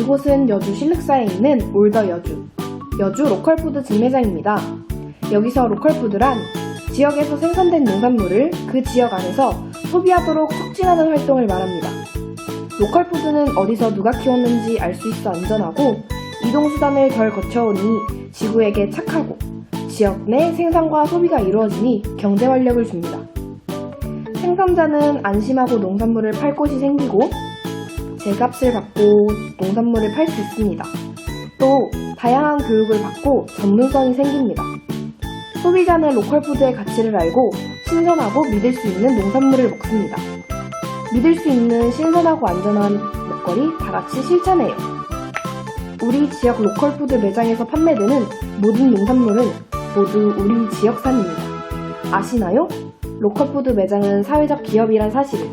이곳은 여주 실륵사에 있는 올더 여주, 여주 로컬푸드 직매장입니다. 여기서 로컬푸드란 지역에서 생산된 농산물을 그 지역 안에서 소비하도록 촉진하는 활동을 말합니다. 로컬푸드는 어디서 누가 키웠는지 알 수 있어 안전하고 이동수단을 덜 거쳐오니 지구에게 착하고 지역 내 생산과 소비가 이루어지니 경제 활력을 줍니다. 생산자는 안심하고 농산물을 팔 곳이 생기고 제 값을 받고 농산물을 팔 수 있습니다. 또 다양한 교육을 받고 전문성이 생깁니다. 소비자는 로컬푸드의 가치를 알고 신선하고 믿을 수 있는 농산물을 먹습니다. 믿을 수 있는 신선하고 안전한 먹거리 다 같이 실천해요. 우리 지역 로컬푸드 매장에서 판매되는 모든 농산물은 모두 우리 지역산입니다. 아시나요? 로컬푸드 매장은 사회적 기업이란 사실을